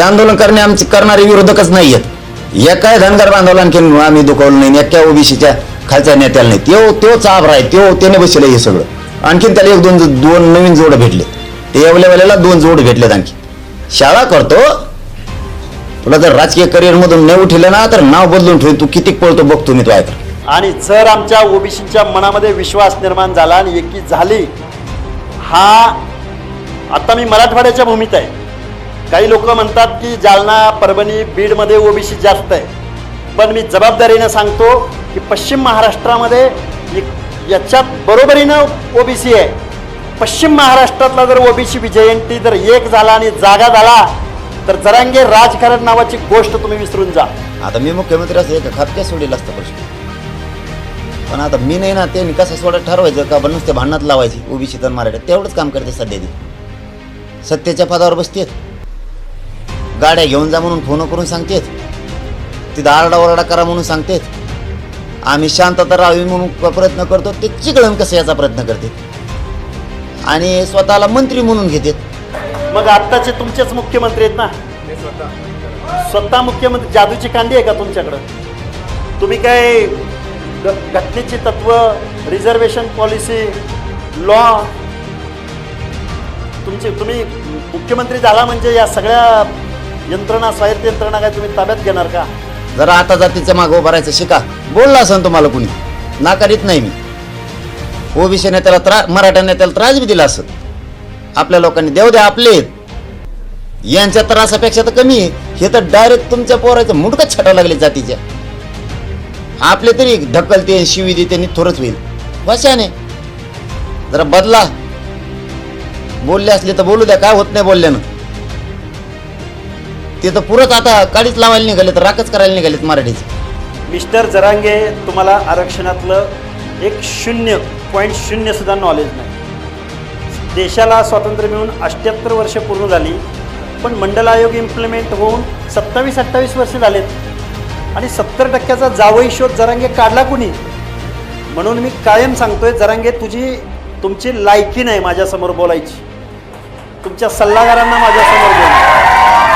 हे आंदोलन करणे आमचे करणारे विरोधकच नाही आहेत एकाय धनगर बांधवला आणखी आम्ही दुखवलं नाही एका ओबीसीच्या खालच्या नेत्याला नाही. तो तो चाभ आहे त्यो त्याने बसले हे सगळं. आणखीन त्याला एक दोन दोन नवीन जोड भेटले. ते एवढ्या दोन जोड भेटलेत आणखी. शाळा करतो. तुला जर राजकीय करिअर मधून नाही उठलं ना तर नाव बदलून ठेव. तू किती पळतो बघतो मी तो ऐकर आणि जर आमच्या ओबीसीच्या मनामध्ये विश्वास निर्माण झाला आणि एकी झाली हा आता मी मराठवाड्याच्या भूमीत आहे. काही लोक म्हणतात की जालना परभणी बीडमध्ये ओबीसी जास्त आहे. पण मी जबाबदारीनं सांगतो की पश्चिम महाराष्ट्रामध्ये एक- याच्यात बरोबरीनं ओबीसी आहे. पश्चिम महाराष्ट्रातला जर ओबीसी विजयंती जर एक झाला आणि जागा झाला तर जरांगे राजकारण नावाची गोष्ट तुम्ही विसरून जा. आता मी मुख्यमंत्री असं एक खापक्या सोडील असतं प्रश्न. पण आता मी नाही ना ते कसं सोडत ठरवायचं का? पण ते भांडणात लावायची ओबीसी तर मराठ्यात तेवढंच काम करते सध्या ती. सत्तेच्या पदावर बसतेत. गाड्या घेऊन जा म्हणून फोन करून सांगतेत. तिथं आरडाओरडा करा म्हणून सांगतेत. आम्ही शांतता राहावी म्हणून प्रयत्न करतो ते चिकळून कसं याचा प्रयत्न करते आणि स्वतःला मंत्री म्हणून घेतात. मग आत्ताचे तुमचेच मुख्यमंत्री आहेत ना? स्वतः. मुख्यमंत्री जादूची कांडी आहे का तुमच्याकडं? तुम्ही काय घटनेची तत्व रिझर्वेशन पॉलिसी लॉ तुमचे तुम्ही मुख्यमंत्री झाला म्हणजे या सगळ्या यंत्रणा स्वायत्त यंत्रणा काय तुम्ही ताब्यात घेणार का? जरा आता जातीच्या मागं उभं राहायचं शिका. बोलला असं तुम्हाला कुणी? नाकारीत नाही मी. ओबीसी नेत्याला त्रा मराठा नेत्याला त्रास बी दिला असत आपल्या लोकांनी देऊ द्या आपले. यांच्या त्रासापेक्षा तर कमी आहे. हे तर डायरेक्ट तुमच्या पोराचं मुडकच छटा लागले जातीच्या. आपले तरी ढकलते शिवी देते आणि थोडंच होईल. वशाने. जरा बदला. बोलले असले तर बोलू द्या काय होत नाही बोलल्यानं? ते तर पुरत आता काडीच लावायला निघाले तर राखच करायला निघालेत मराठीचे. मिस्टर जरांगे तुम्हाला आरक्षणातलं एक शून्य पॉईंट शून्य सुद्धा नॉलेज नाही. देशाला स्वातंत्र्य मिळून अष्ट्याहत्तर वर्ष पूर्ण झाली पण मंडल आयोग इम्प्लिमेंट होऊन सत्तावीस अठ्ठावीस वर्ष झालेत. आणि सत्तर टक्क्याचा जावई शोध जरांगे काढला कुणी? म्हणून मी कायम सांगतोय जरांगे तुझी तुमची लायकी नाही माझ्यासमोर बोलायची. तुमच्या सल्लागारांना माझ्यासमोर बोलायची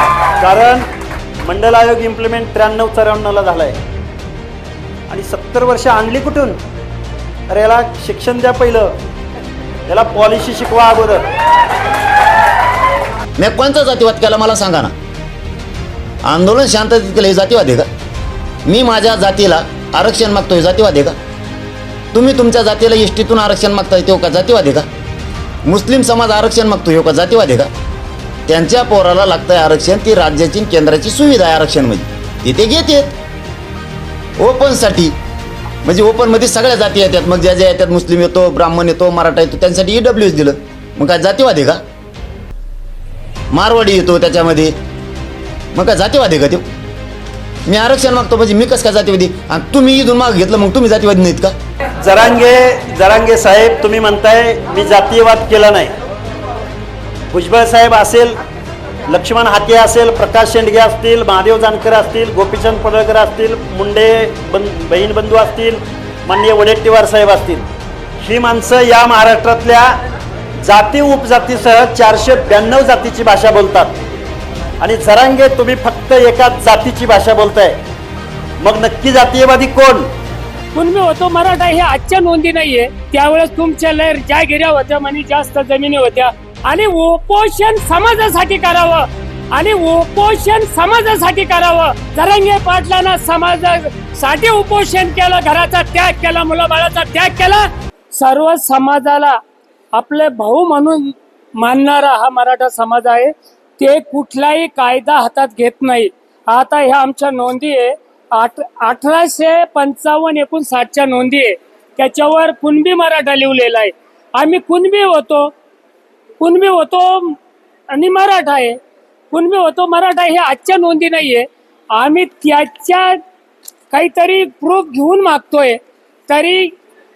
कारण मंडल आयोग इम्प्लिमेंट त्र्याण्णव चौऱ्याण्णवला झाला आहे आणि सत्तर वर्ष आणली कुठून? अरे याला शिक्षण द्या पहिलं. याला पॉलिसी शिकवा अगोदर. मी कोणता जातीवाद केला मला सांगा ना? आंदोलन शांततेत केलं हे जातीवाद आहे का? मी माझ्या जातीला आरक्षण मागतोय जातीवाद आहे का? तुम्ही तुमच्या जातीला एसटीतून आरक्षण मागताय तो का जातीवाद आहे का? मुस्लिम समाज आरक्षण मागतो हो का जातीवाद आहे का? त्यांच्या पोराला लागतंय आरक्षण ती राज्याची केंद्राची सुविधा आहे आरक्षणमध्ये. तिथे घेतात. ओपनसाठी म्हणजे ओपनमध्ये सगळ्या जाती येतात. मग ज्या ज्या येतात मुस्लिम येतो ब्राह्मण येतो मराठा येतो त्यांच्यासाठी ईडब्ल्यू एस दिलं. मग काय जातीवाद आहे का? मारवाडी येतो त्याच्यामध्ये. मग काय जातीवादी का ते? मी आरक्षण मागतो म्हणजे मी कसं काय जातीवादी? आणि तुम्ही इथून माग घेतलं मग तुम्ही जातीवादी नाहीत का? जरांगे जरांगे साहेब तुम्ही म्हणताय मी जातीयवाद केला नाही. भुजबळ साहेब असेल लक्ष्मण हाके असेल प्रकाश शेंडगे असतील महादेव जानकर असतील गोपीचंद पडळकर असतील मुंडे बन बहीण बंधू असतील माननीय वडेट्टीवार साहेब असतील. ही माणसं या महाराष्ट्रातल्या जाती उपजातीसह चारशे ब्याण्णव जातीची भाषा बोलतात. आणि झरांगे तुम्ही फक्त एका जातीची भाषा बोलताय. मग नक्की जातीयवादी कोण? कुणबी होतो मराठा हे आजच्या नोंदी नाहीये. त्यावेळेस तुमच्या लहर ज्या गिऱ्या होत्या म्हणजे जास्त जमिनी होत्या आणि उपोषण समाजासाठी करावं. आणि उपोषण समाजासाठी करावं. जरंगे पाटलांना समाजासाठी उपोषण केलं घराचा त्याग केला मुलाबाळाचा त्याग केला. सर्व समाजाला आपले भाऊ म्हणून मानणारा हा मराठा समाज आहे. ते कुठलाही कायदा हातात घेत नाही. आता ह्या आमच्या नोंदी आहे. आठ अठराशे पंचावन्न एकोणसाठच्या नोंदी आहे. त्याच्यावर कुणबी मराठा लिहिलेला आहे. आम्ही कुणबी होतो? कुणबी होतो आणि मराठा आहे कुणबी होतो मराठा हे आजच्या नोंदी नाही आहे आम्ही त्याच्या काहीतरी प्रूफ घेऊन मागतोय. तरी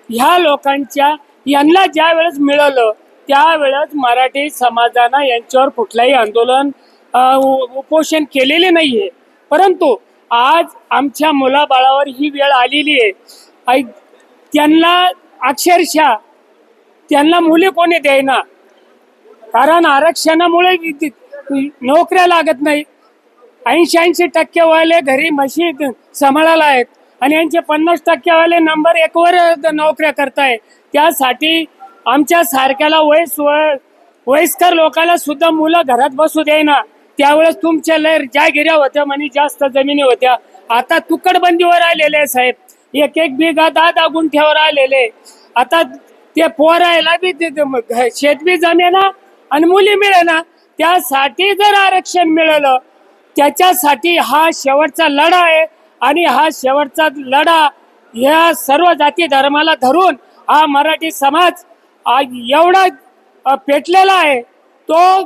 ह्या लोकांच्या यांना ज्या वेळेस मिळालं त्यावेळेस मराठी समाजानं यांच्यावर कुठलंही आंदोलन उपोषण केलेले नाही आहे परंतु आज आमच्या मुलाबाळावर ही वेळ आलेली आहे. त्यांना अक्षरशः त्यांना मुली कोणी द्यायना कारण आरक्षणामुळे नोकऱ्या लागत नाही. ऐंशी ऐंशी टक्केवाले घरी म्हशी सांभाळायला आहेत आणि यांचे पन्नास टक्केवाले नंबर एकवर नोकऱ्या करताय. त्यासाठी आमच्या सारख्याला वयस वयस्कर लोकांना सुद्धा मुलं घरात बसू देईना. त्यावेळेस तुमच्या लय ज्या गिऱ्या होत्या म्हणे जास्त जमिनी होत्या. आता तुकडबंदीवर आलेले आहे साहेब. एक एक बिघा दहा दहा गुंठ्यावर आलेले. आता ते पोरायला बी मग शेत बी जमेना आणि मुली मिळेना त्यासाठी जर आरक्षण मिळालं त्याच्यासाठी हा शेवटचा लढा आहे. आणि हा शेवटचा लढा या सर्व जाती धर्माला धरून हा मराठी समाज आज एवढा पेटलेला आहे. तो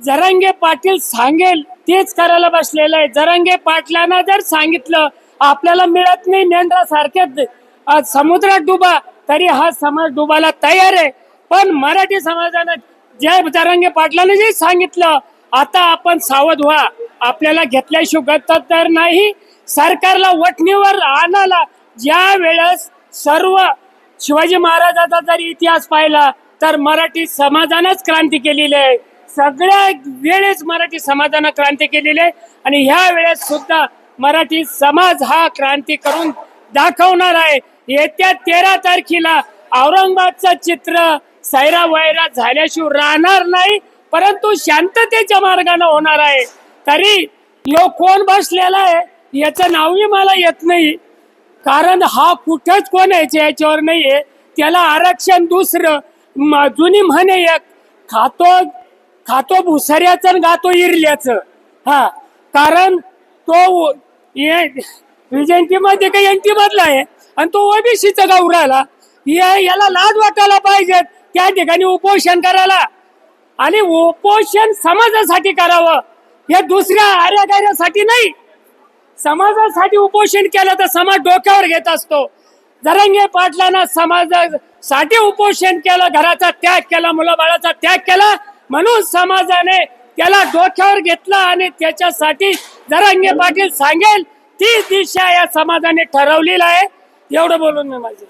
जरंगे पाटील सांगेल तेच करायला बसलेलं आहे. जरंगे पाटलांना जर सांगितलं आपल्याला मिळत नाही मेंढरासारखेच समुद्रात डुबा तरी हा समाज डुबायला तयार आहे. पण मराठी समाजानं ज्या जरांगे पाटलाने जे सांगितलं आता आपण सावध व्हा. आपल्याला घेतल्याशिवाय गत तर नाही सरकारला वठणीवर आणायला. ज्या वेळेस सर्व शिवाजी महाराजाचा जर इतिहास पाहिला तर मराठी समाजानंच क्रांती केलेली आहे. सगळ्या वेळेस मराठी समाजानं क्रांती केलेली आहे. आणि ह्या वेळेस सुद्धा मराठी समाज हा क्रांती करून दाखवणार आहे. येत्या तेरा तारखेला औरंगाबादचं चित्र सैरा वैरा झाल्याशिवाय राहणार नाही परंतु शांततेच्या मार्गाने होणार आहे. तरी यो कोण बसलेला आहे याचं नावही मला येत नाही. कारण हा कुठंच कोण याच्या याच्यावर नाही आहे त्याला आरक्षण दुसरं जुनी म्हणे एक खातो खातो भुसऱ्याचं आणि गातो इरल्याचं. हा कारण तो विजयंतीमध्ये काही एनटी मधला आहे आणि तो ओबीसीचा गाव राहिला याला लाज वाटायला पाहिजेत. त्या ठिकाणी उपोषण करायला आणि उपोषण समाजासाठी करावं हे दुसऱ्या आर्याकार्यासाठी नाही. समाजासाठी उपोषण केलं तर समाज डोक्यावर घेत असतो. जरंगे पाटलांना समाजासाठी उपोषण केलं घराचा त्याग केला मुलाबाळाचा त्याग केला म्हणून समाजाने त्याला डोक्यावर घेतलं आणि त्याच्यासाठी जरंगे पाटील सांगेल ती दिशा या समाजाने ठरवलेली आहे. एवढं बोलून मी माझे.